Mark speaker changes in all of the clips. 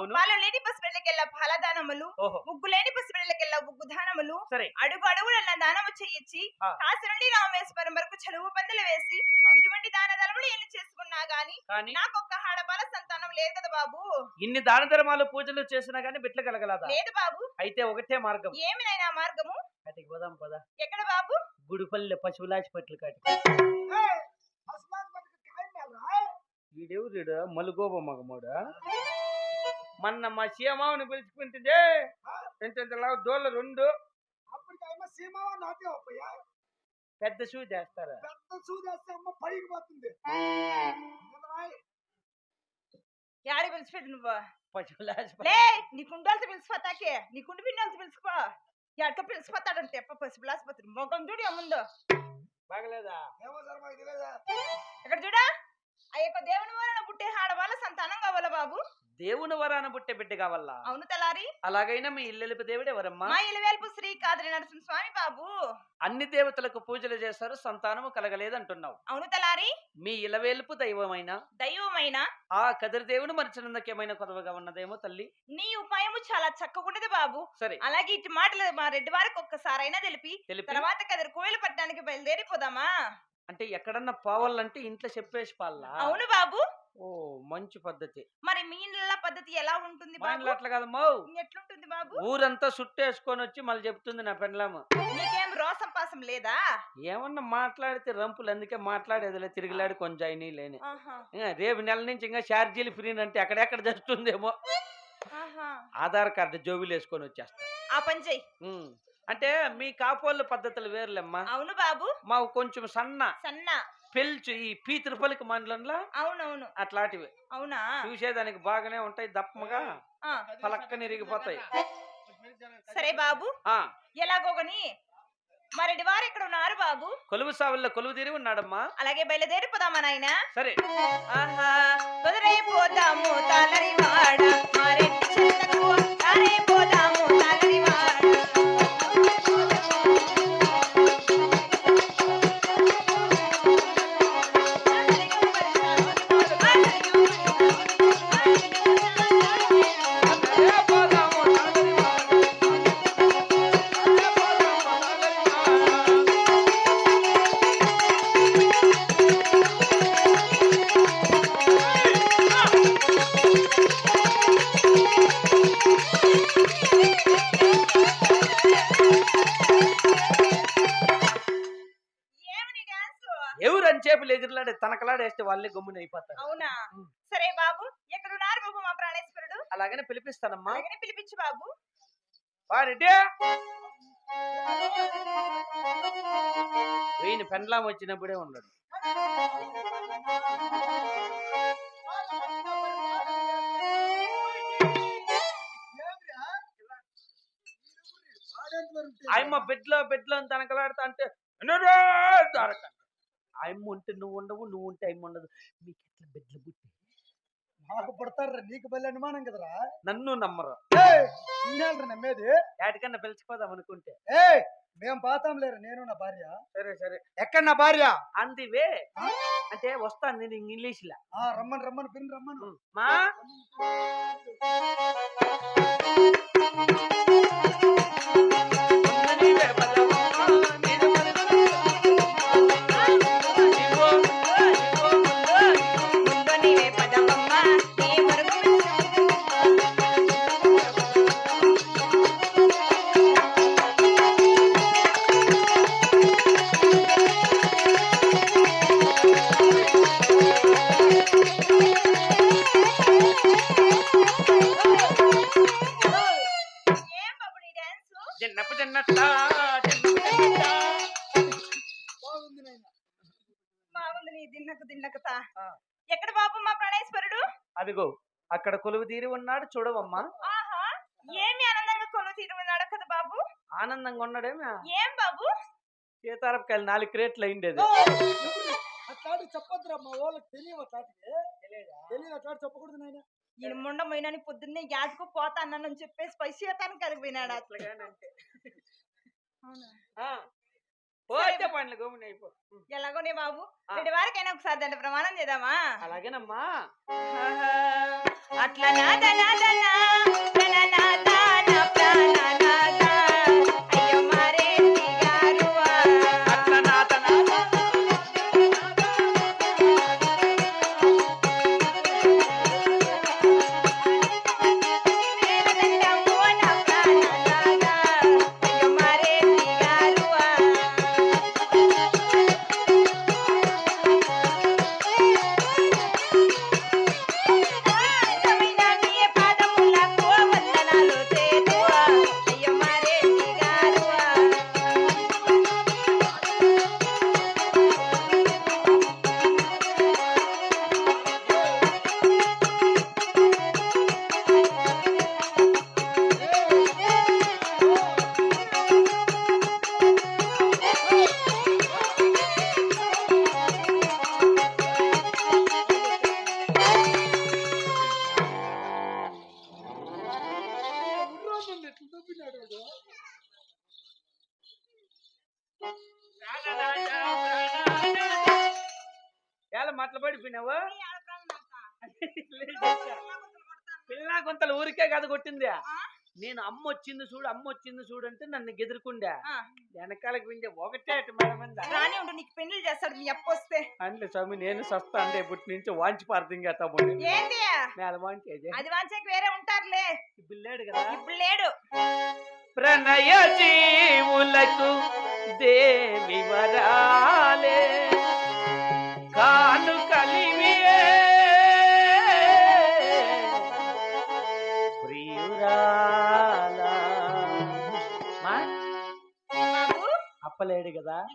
Speaker 1: అవును.
Speaker 2: పాలు లేని పసిపిల్లకెల్లా పాలదానములు
Speaker 1: ఓహో.
Speaker 2: ఉగ్గు లేని పసిపిల్లకెల్లా ఉగ్గు దానములు
Speaker 1: సరే.
Speaker 2: అడుగు అడుగుల దానము చెయ్యొచ్చి
Speaker 1: ఆ.
Speaker 2: కాసి నుండి రామేశ్వరం వరకు చలువు పందులు వేసి. ఇటువంటి దాన ధర్మములు ఎన్ని చేసుకున్నా గాని
Speaker 1: కానీ
Speaker 2: నాకొక్క ఆడబాల సంతానం లేదు కదా బాబు.
Speaker 1: ఇన్ని దాన ధర్మాలు పూజలు చేసినా గానీ బిడ్డలు కలగలదా?
Speaker 2: లేదు బాబు.
Speaker 1: అయితే ఒకటే మార్గం.
Speaker 2: ఏమినైనా మార్గము?
Speaker 1: కాటికి పోదాం పద.
Speaker 2: ఎక్కడ బాబు?
Speaker 1: గుడిపల్లె పశువులాచిపట్లు కాటికి. వీడెవరుడు మలుగోబ మగమోడు? మొన్న మా సీమావుని పిలుచుకుంటుంది. ఎంత దోళ్ళ రెండు. పెద్ద షూ చేస్తారా?
Speaker 3: పెద్ద చూదేస్తే అమ్మ పైకి పోతుంది.
Speaker 2: యాడి పిలిచిపెట్టు నువ్వు? లే నీ కుండలతో పిలిచిపోతాకే. నీ కుండు పిండాలతో పిలుచుకో. ఎట్ట పిలిచిపోతాడంటే ఎప్ప పసుపు ఆసుపత్రి మొగం చూడు ముందు.
Speaker 1: బాగలేదా?
Speaker 2: ఇక్కడ చూడా. ఆ యొక్క దేవుని వలన పుట్టే ఆడవాళ్ళ సంతానం కావాలా బాబు?
Speaker 1: దేవుని వరాన పుట్టే బిడ్డ కావాలా
Speaker 2: అవును తలారి.
Speaker 1: అలాగైనా మీ ఇల్లెలుపు దేవుడే వరమ్మా
Speaker 2: మా ఇలవేల్పు శ్రీ కాదరి నరసింహ స్వామి బాబు.
Speaker 1: అన్ని దేవతలకు పూజలు చేస్తారు సంతానము కలగలేదు అంటున్నావు
Speaker 2: అవును తలారి.
Speaker 1: మీ ఇలవేల్పు దైవమైన?
Speaker 2: దైవమైన?
Speaker 1: ఆ కదిరి దేవుని మరిచినందుకేమైనా కొదవగా ఉన్నదేమో తల్లి?
Speaker 2: నీ ఉపాయము చాలా చక్కగున్నది బాబు.
Speaker 1: సరే.
Speaker 2: అలాగే ఇటు మాటలు మా రెడ్డి వారికి ఒక్కసారైనా తెలిపి
Speaker 1: తెలిపి?
Speaker 2: తర్వాత కదిరి కోయిలు పట్టడానికి బయలుదేరిపోదామా
Speaker 1: అంటే ఎక్కడన్నా పోవాలంటే ఇంట్లో చెప్పేసి పాలా
Speaker 2: అవును బాబు.
Speaker 1: ఓ మంచి పద్ధతి.
Speaker 2: మరి మీ ఇళ్ళ పద్ధతి ఎలా ఉంటుంది
Speaker 1: మా ఇంట్లో
Speaker 2: బాబు
Speaker 1: అట్లా కాదమ్మో
Speaker 2: ఎట్లుంటుంది బాబు?
Speaker 1: ఊరంతా చుట్టేసుకొని వచ్చి మళ్ళీ చెప్తుంది నా పెండ్లాము
Speaker 2: నీకేం రోసం పాసం లేదా?
Speaker 1: ఏమన్నా మాట్లాడితే రంపులు అందుకే మాట్లాడేదిలే తిరిగిలాడి కొంచెం అయినాయి లేని
Speaker 2: ఆహా.
Speaker 1: రేపు నెల నుంచి ఇంకా ఛార్జీలు ఫ్రీ అంటే ఎక్కడెక్కడ జరుగుతుందేమో.
Speaker 2: ఆహా.
Speaker 1: ఆధార్ కార్డు జోబులు వేసుకొని వచ్చేస్తా.
Speaker 2: ఆ పని చెయ్యి
Speaker 1: ఉమ్. అంటే మీ కాపోళ్ళ పద్ధతులు వేరులేమ్మా.
Speaker 2: అవును బాబు.
Speaker 1: మాకు కొంచెం సన్న.
Speaker 2: సన్న.
Speaker 1: పెల్చు ఈ పీతిరుపలికి మండలంలో?
Speaker 2: అవునవును.
Speaker 1: అట్లాంటివి.
Speaker 2: అవునా?
Speaker 1: చూసేదానికి బాగానే ఉంటాయి దప్పముగా.
Speaker 2: ఆ,
Speaker 1: పలక్కని ఇరిగిపోతాయి
Speaker 2: సరే బాబు.
Speaker 1: ఆ.
Speaker 2: ఎలాగోగని మరెడ్డి వారు ఇక్కడ ఉన్నారు బాబు.
Speaker 1: కొలువు సావుల్లో కొలువు తీరి ఉన్నాడమ్మా.
Speaker 2: అలాగే బయలుదేరిపోదామా నాయనా?
Speaker 1: సరే.
Speaker 2: ఆహా. కుదిరైపోదాము తలరివాడ మరెడ్డి చెంతకు? తారైపోదాము
Speaker 1: తనకలాడేస్తే వాళ్ళే గమ్మున అయిపోతారు.
Speaker 2: అవునా? సరే బాబు ఎక్కడ ఉన్నారు బాబు మా ప్రాణేశ్వరుడు?
Speaker 1: అలాగనే పిలిపిస్తానమ్మా.
Speaker 2: అలాగనే పిలిపించు బాబు.
Speaker 1: వారెడ్డి వీని పెండ్లాం వచ్చినప్పుడే ఉన్నాడు. ఆయమ్మ బెడ్లో బెడ్లో తనకలాడుతా అంటే "ఎన్నడూ దొరక." ఆయమ్మ ఉంటే నువ్వు ఉండవు నువ్వు ఉంటే ఆయమ్మ ఉండదు మీకు ఎట్లా బెడ్లు పుట్టి
Speaker 3: పుడతారా నీకు బలి అనుమానం కదరా?
Speaker 1: నన్ను నమ్మరు.
Speaker 3: ఏయ్, ఇన్నేళ్ళరా నమ్మేది?
Speaker 1: ఏటికన్నా పిలిచిపోదాం అనుకుంటే.
Speaker 3: ఏ మేం పాతాం లేరు నేను నా భార్య.
Speaker 1: సరే సరే.
Speaker 3: ఎక్కడ నా భార్య?
Speaker 1: అందివే. అంటే వస్తాను నేను ఇంగ్లీష్ లా
Speaker 3: ఆ రమ్మని రమ్మని పిన్ రమ్మను.
Speaker 1: మా?
Speaker 2: ముందు
Speaker 1: జన్నపు.
Speaker 3: బాగుంది
Speaker 2: నీ దిన్నకు దిన్నకత. ఎక్కడ బాబు మా ప్రణేశ్వరుడు?
Speaker 1: అదిగో అక్కడ కొలువు తీరి ఉన్నాడు చూడవమ్మా.
Speaker 2: ఆహా ఏమి ఆనందంగా కొను తీరున్నాడు కదా బాబు.
Speaker 1: ఆనందంగా ఉన్నాడేమే?
Speaker 2: ఏం బాబు?
Speaker 1: సీతారపకాయలు నాలుగు క్రేట్లు అయిండేది.
Speaker 3: అట్లాంటి చెప్పొద్దురా మా వాళ్ళకి తెలియవు అట్లాంటివి తెలియదు? అట్లాంటి చెప్పకూడదు నాయన?
Speaker 2: ఈయన ముండ పోయినని పొద్దున్నే యాదకు పోతా అన్నానని చెప్పేసి పైసీతానికి కలిగిపోయినాడు
Speaker 1: అట్లాగానంటే. పోతే పండ్లు గమ్మున అయిపో.
Speaker 2: ఎలాగోనే బాబు
Speaker 1: ఆ.
Speaker 2: రెడ్డి వారికైనా ఒకసారి దండ ప్రమాణం చేద్దామా?
Speaker 1: అలాగేనమ్మా.
Speaker 2: అట్లా నాద నాద నా, తన నాద నా ప్రాణ
Speaker 1: ఎలా మట్ల పడిపోయినావు? పిల్ల గుంతలు ఊరికే కథ కొట్టింది. నేను అమ్మ వచ్చింది చూడు అమ్మ వచ్చింది చూడు అంటే నన్ను గెదురుకుండే వెనకాలకి వింటే ఒకటే అటు మేడం
Speaker 2: రాని ఉండు నీకు పెళ్ళి చేస్తాడు మీ అప్పు వస్తే.
Speaker 1: అంటే స్వామి నేను సస్తా అంటే ఇప్పటి నుంచి వాంచి పార్థంగా తమ్ముడు.
Speaker 2: ఏంటి
Speaker 1: నేల వాంచేది.
Speaker 2: అది వాంచకి వేరే ఉంటారులే.
Speaker 1: పిల్లాడు కదా?
Speaker 2: ఇప్పుడు లేడు.
Speaker 1: ప్రణయ జీవులకు దేవి వరాలే.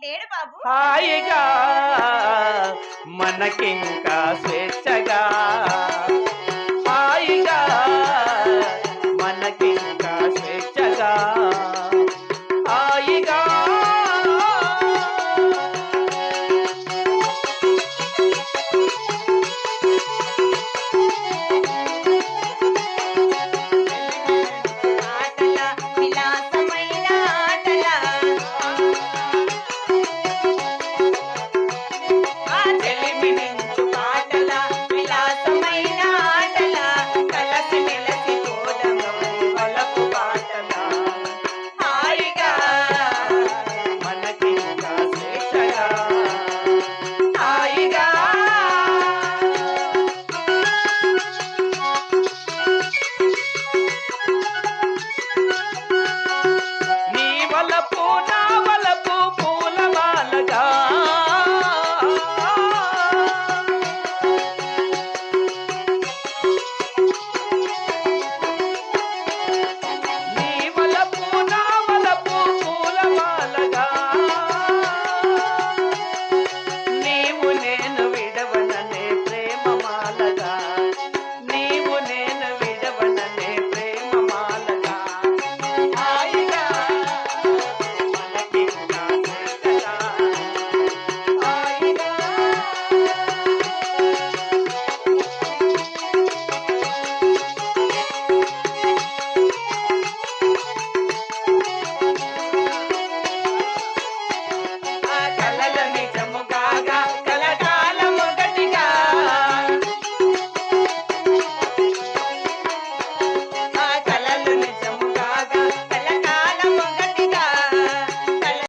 Speaker 2: లేడు బాబు.
Speaker 1: హాయిగా మనకింకా స్వేచ్ఛ